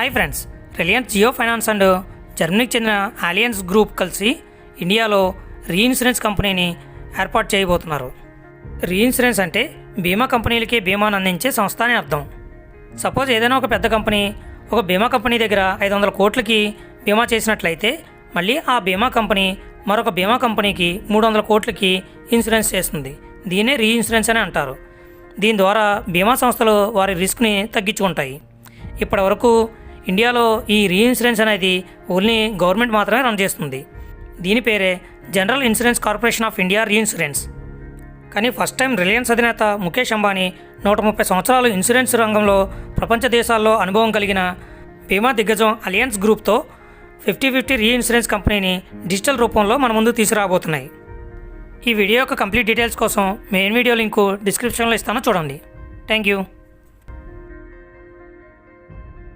Hi friends Reliance Jio finance and జర్మనీకి చెందిన alliance group కలిసి ఇండియాలో రీఇన్సూరెన్స్ కంపెనీని ఏర్పాటు చేయబోతున్నారు. రీఇన్సూరెన్స్ అంటే బీమా కంపెనీలకి బీమాను అందించే సంస్థ అని అర్థం. సపోజ్ ఏదైనా ఒక పెద్ద కంపెనీ ఒక బీమా కంపెనీ దగ్గర ఐదు వందల కోట్లకి బీమా చేసినట్లయితే మళ్ళీ ఆ బీమా కంపెనీ మరొక బీమా కంపెనీకి మూడు వందల కోట్లకి ఇన్సూరెన్స్ చేస్తుంది. దీన్నే రీఇన్సూరెన్స్ అని అంటారు. దీని ద్వారా బీమా సంస్థలు వారి రిస్క్ని తగ్గించుకుంటాయి. ఇప్పటివరకు ఇండియాలో ఈ రీఇన్సూరెన్స్ అనేది ఓన్లీ గవర్నమెంట్ మాత్రమే రన్ చేస్తుంది. దీని పేరే general insurance corporation of India reinsurance కానీ ఫస్ట్ టైం రిలయన్స్ అధినేత ముఖేష్ అంబానీ నూట ముప్పై సంవత్సరాలు ఇన్సూరెన్స్ రంగంలో ప్రపంచ దేశాల్లో అనుభవం కలిగిన బీమా దిగ్గజం అలియన్స్ గ్రూప్తో ఫిఫ్టీ ఫిఫ్టీ రీఇన్సూరెన్స్ కంపెనీని డిజిటల్ రూపంలో మన ముందు తీసుకురాబోతున్నాయి. ఈ వీడియో యొక్క కంప్లీట్ డీటెయిల్స్ కోసం మెయిన్ వీడియో లింకు డిస్క్రిప్షన్లో ఇస్తానో చూడండి. Thank you